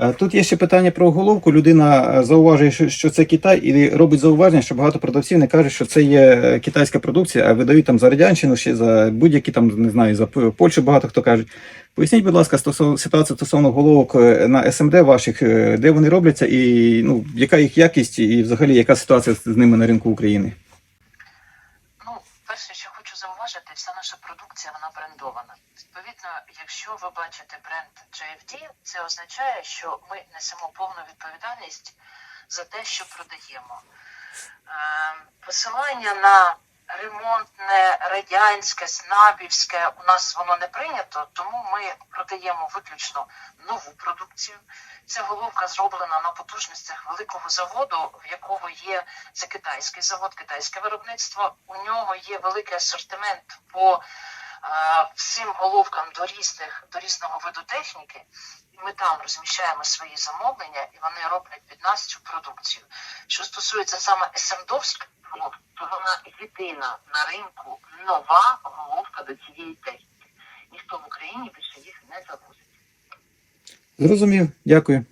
Е, Тут є ще питання про головку. Людина е, зауважує, що- це Китай, і робить зауваження, що багато продавців не кажуть, що це є е, китайська продукція, а видають там за радянщину, ще за будь-які там не знаю, за Польщу багато хто кажуть. Поясніть, будь ласка, стосовно ситуацію стосовно головок на СМД ваших, де вони робляться, і ну яка їх якість, і взагалі яка ситуація з ними на ринку України? Ну, перше, що хочу зауважити, вся наша продукція вона брендована. Відповідно, якщо ви бачите бренд JFD, це означає, що ми несемо повну відповідальність за те, що продаємо. Е, Посилання на ремонтне, радянське, снабівське у нас воно не прийнято, тому ми продаємо виключно нову продукцію. Ця головка зроблена на потужностях великого заводу, в якого є це китайський завод, китайське виробництво. У нього є великий асортимент по всім головкам до різних до різного виду техніки. І ми там розміщаємо свої замовлення, і вони роблять під нас цю продукцію. Що стосується саме СМДовська головка, то вона єдина на ринку нова головка до цієї техніки. Ніхто в Україні більше їх не завозить. Зрозумів, дякую.